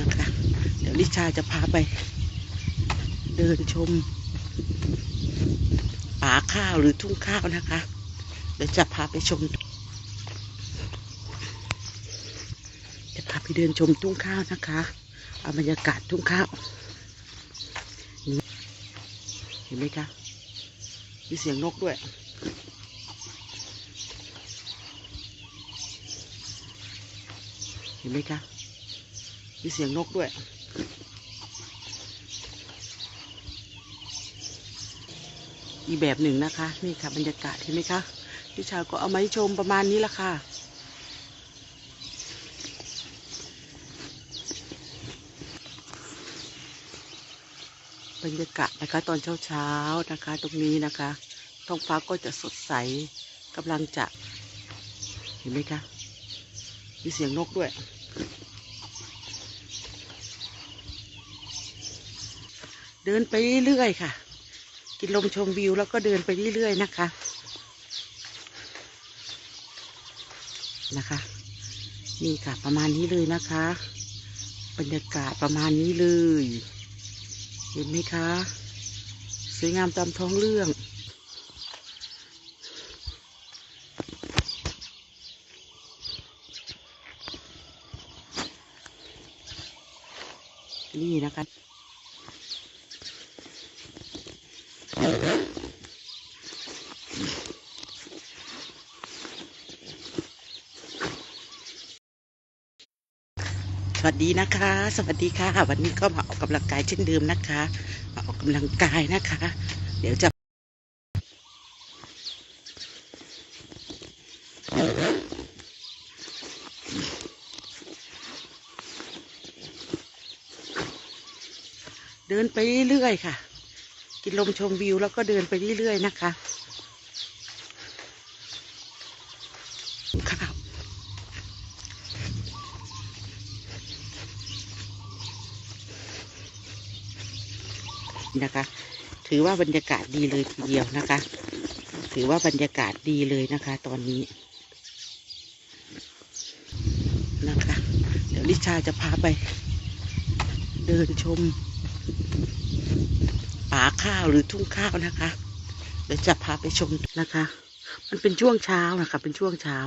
นะคะ เดี๋ยวลิชาจะพาไป เดินชมป่าข้าวหรือทุ่งข้าวนะคะ เดี๋ยวจะพาไปชม จะพาไปเดินชมทุ่งข้าวนะคะเอาบรรยากาศทุ่งข้าวเห็นไหมคะมีเสียงนกด้วยเห็นไหมคะ มีเสียงนกด้วย อีแบบหนึ่งนะคะ นี่ค่ะบรรยากาศเห็นไหมคะพี่ชาวก็เอามาให้ชมประมาณนี้ละค่ะบรรยากาศนะคะตอนเช้าๆนะคะ ตรงนี้นะคะท้องฟ้าก็จะสดใสกำลังจะ เห็นไหมคะ มีเสียงนกด้วย เดินไปเรื่อยๆค่ะ กินลมชมวิวแล้วก็เดินไปเรื่อยๆนะคะนะคะ นี่ค่ะประมาณนี้เลยนะคะ บรรยากาศประมาณนี้เลย เห็นไหมคะสวยงามตามท้องเรื่องนี่นะคะ ส วัสดีนะคะ สวัสดีค่ะ วันนี้ก็มาออกกำลังกายเช่นเดิมนะคะ มาออกกำลังกายนะคะ เดี๋ยวจะ เดินไปเรื่อยๆค่ะ กินลมชมวิวแล้วก็เดินไปเรื่อยๆนะคะข้าวนะคะ ถือว่าบรรยากาศดีเลยทีเดียวนะคะ ถือว่าบรรยากาศดีเลยนะคะ ตอนนี้นะคะ เดี๋ยวลิชาจะพาไป เดินชม ป่าข้าวหรือทุ่งข้าวนะคะเดี๋ยวจะพาไปชมนะคะ มันเป็นช่วงเช้านะคะ เป็นช่วงเช้า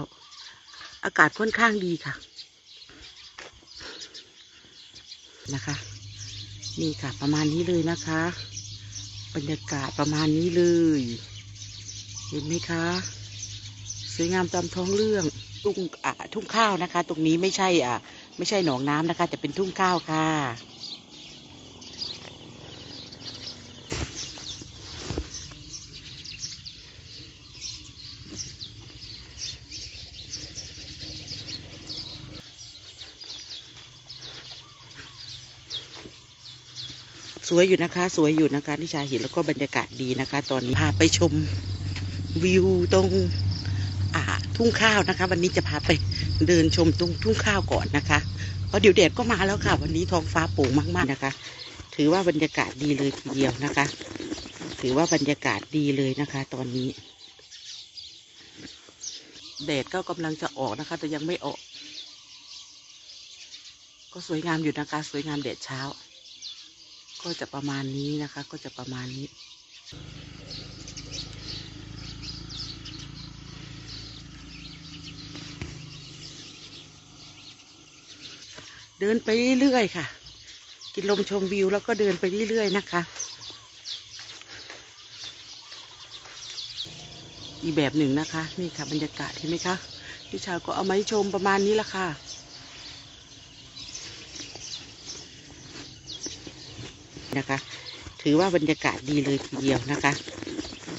อากาศค่อนข้างดีค่ะนะคะ นี่ค่ะประมาณนี้เลยนะคะ บรรยากาศประมาณนี้เลย เห็นไหมคะสวยงามตามท้องเรื่องทุ่งอ่าทุ่งข้าวนะคะ ตรงนี้ไม่ใช่อ่าไม่ใช่หนองน้ำนะคะ แต่เป็นทุ่งข้าวค่ะ วยอยู่นะคะ สวยอยู่นะคะที่ชายเห็นแล้วก็บรรยากาศดีนะคะ ตอนนี้พาไปชมวิวตรงอ่าทุ่งข้าวนะคะ วันนี้จะพาไปเดินชมตรงทุ่งข้าวก่อนนะคะเพราะเดี๋ยวแดดก็มาแล้วค่ะ วันนี้ท้องฟ้าโปร่งมากๆนะคะ ถือว่าบรรยากาศดีเลยทีเดียวนะคะ ถือว่าบรรยากาศดีเลยนะคะ ตอนนี้แดดก็กำลังจะออกนะคะ แต่ยังไม่ออก ก็สวยงามอยู่นะคะ สวยงามแดดเช้า ก็จะประมาณนี้นะคะ ก็จะประมาณนี้เดินไปเรื่อยๆค่ะ กินลมชมวิวแล้วก็เดินไปเรื่อยๆนะคะอีกแบบหนึ่งนะคะ นี่ค่ะบรรยากาศเห็นไหมคะพี่ชาวก็เอามาให้ชมประมาณนี้ละค่ะ นะคะ ถือว่าบรรยากาศดีเลยทีเดียวนะคะ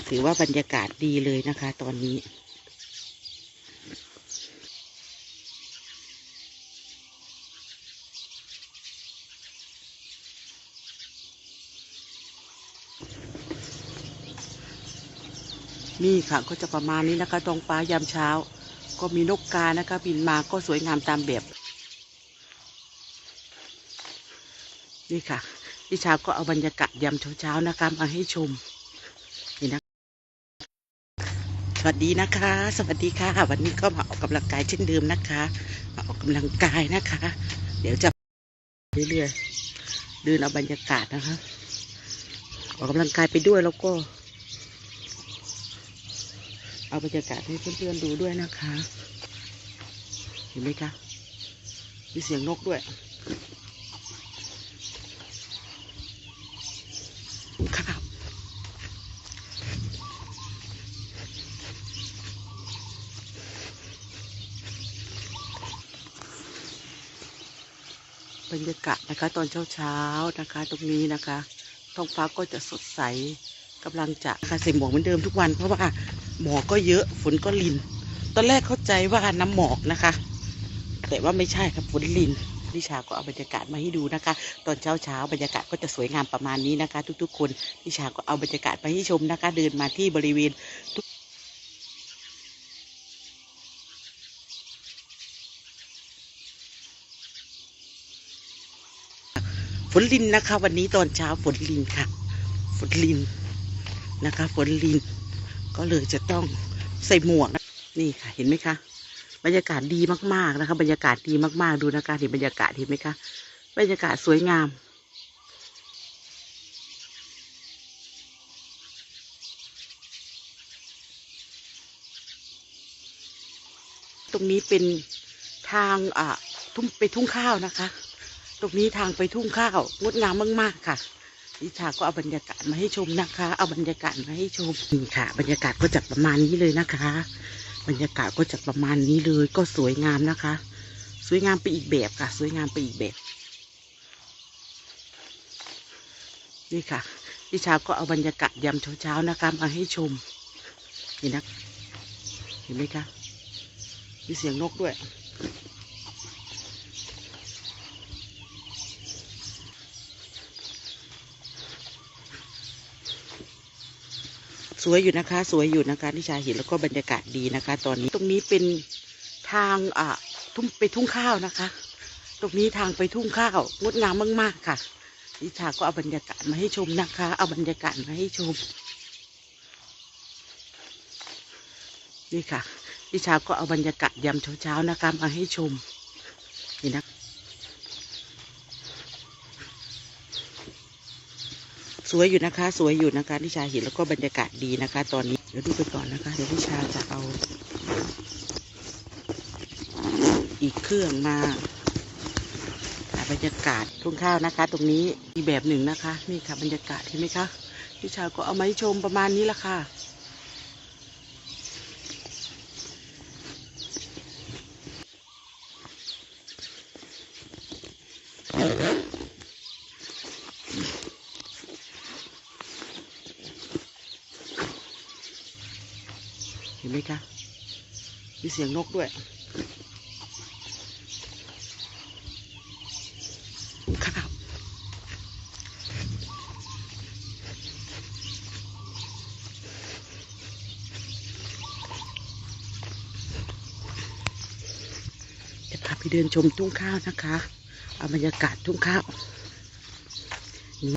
ถือว่าบรรยากาศดีเลยนะคะ ตอนนี้นี่ค่ะก็จะประมาณนี้นะคะตรงฟ้ายามเช้า ก็มีนกกานะคะบินมาก็สวยงามตามแบบ นี่ค่ะ พี่ชาวก็เอาบรรยากาศยามเช้าๆนะคะมาให้ชมนี่นะสวัสดีนะคะ สวัสดีค่ะ วันนี้ก็มาออกกำลังกายเช่นเดิมนะคะ มาออกกำลังกายนะคะ เดี๋ยวจะเรื่อยๆเดินเอาบรรยากาศนะคะ ออกกำลังกายไปด้วยแล้วก็ เอาบรรยากาศให้เพื่อนๆดูด้วยนะคะ เห็นไหมคะมีเสียงนกด้วยข้าวบ รรยากาศนะคะ ตอนเช้าๆนะคะ ตรงนี้นะคะท้องฟ้าก็จะสดใสกำลังจะค่ะใส่หมวกเหมือนเดิมทุกวัน เพราะว่าหมอกก็เยอะฝนก็ลิน ตอนแรกเข้าใจว่าน้ำหมอกนะคะ แต่ว่าไม่ใช่ครับฝนลินนิชาก็เอาบรรยากาศมาให้ดูนะคะ ตอนเช้าเช้าบรรยากาศก็จะสวยงามประมาณนี้นะคะ ทุกๆ คนนิชาก็เอาบรรยากาศมาให้ชมนะคะ เดินมาที่บริเวณทุก นลินนะคะ วันนี้ตอนเช้าฝนลินค่ะ ฝนลินนะคะ ฝนลิน ก็เลยจะต้องใส่หมวก นี่ค่ะ เห็นไหมคะ บรรยากาศดีมากๆนะคะ บรรยากาศดีมากๆดูนะคะเห็นบรรยากาศเห็นไหมคะ บรรยากาศสวยงามตรงนี้เป็นทางอ่าทุ่งไปทุ่งข้าวนะคะ ตรงนี้ทางไปทุ่งข้าวงดงามมาก ๆ ค่ะนิชาก็เอาบรรยากาศมาให้ชมนะคะ เอาบรรยากาศมาให้ชมนี่ค่ะ บรรยากาศก็จะประมาณนี้เลยนะคะ บรรยากาศก็จะประมาณนี้เลยก็สวยงามนะคะ สวยงามไปอีกแบบค่ะ สวยงามไปอีกแบบ นี่ค่ะดิชาก็เอาบรรยากาศยามเช้าๆนะคะมาให้ชม นี่นะ เห็นไหมคะ มีเสียงนกด้วย วยอยู่นะคะ สวยอยู่นะคะที่ชาเห็นแล้วก็บรรยากาศดีนะคะ ตอนนี้ตรงนี้เป็นทางอ่าทุ่งไปทุ่งข้าวนะคะ ตรงนี้ทางไปทุ่งข้าวงดงามมาก ๆ ค่ะนิชาก็เอาบรรยากาศมาให้ชมนะคะ เอาบรรยากาศมาให้ชม นี่ค่ะนิชาก็เอาบรรยากาศยามเช้าๆนะคะมาให้ชมนี่นะ สวยอยู่นะคะ สวยอยู่นะคะนิชาเห็นแล้วก็บรรยากาศดีนะคะ ตอนนี้เดี๋ยวดูไปก่อนนะคะ เดี๋ยวนิชาจะเอา อีกเครื่องมาถ่บรรยากาศทุ่งข้าวนะคะ ตรงนี้อีกแบบหนึ่งนะคะ นี่ค่ะบรรยากาศเห็นไหมคะนิชาก็เอามาให้ชมประมาณนี้ละค่ะ ห็นไหมคะมีเสียงนกด้วยข้าวจะพาไปเดินชมทุ่งข้าวนะคะเอาบรรยากาศทุ่งข้าวนี่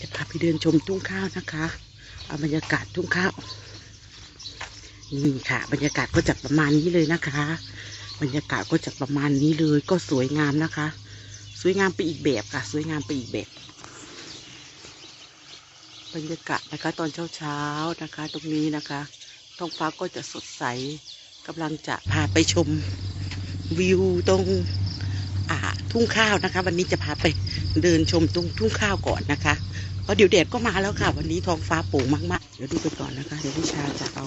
จะพาไปเดินชมทุ่งข้าวนะคะ เอาบรรยากาศทุ่งข้าวนี่ค่ะ บรรยากาศก็จะประมาณนี้เลยนะคะ บรรยากาศก็จะประมาณนี้เลยก็สวยงามนะคะ สวยงามไปอีกแบบค่ะ สวยงามไปอีกแบบ บรรยากาศนะคะ ตอนเช้าๆนะคะ ตรงนี้นะคะท้องฟ้าก็จะสดใสกำลังจะพาไปชมวิวตรงอ่าทุ่งข้าวนะคะ วันนี้จะพาไปเดินชมตรงทุ่งข้าวก่อนนะคะ ราะเดี๋ยวแดดก็มาแล้วค่ะ วันนี้ท้องฟ้าโปร่งมากๆ เดี๋ยวดูไปก่อนนะคะ เดี๋ยววิชาจะเอา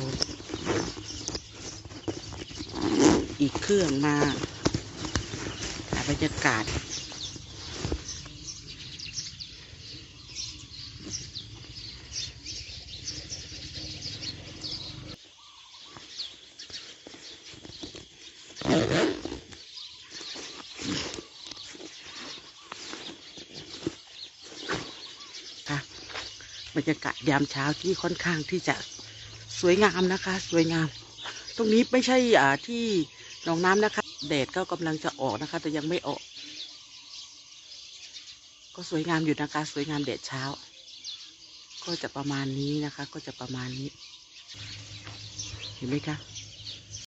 อีกเครื่องมาถ่ายบรรยากาศ รยากาศยามเช้าที่ค่อนข้างที่จะสวยงามนะคะ สวยงาม ตรงนี้ไม่ใช่อ่าที่หนองน้ำนะคะแดดก็กำลังจะออกนะคะ แต่ยังไม่ออก ก็สวยงามอยู่นะคะ สวยงามแดดเช้า ก็จะประมาณนี้นะคะ ก็จะประมาณนี้ เห็นไหมคะ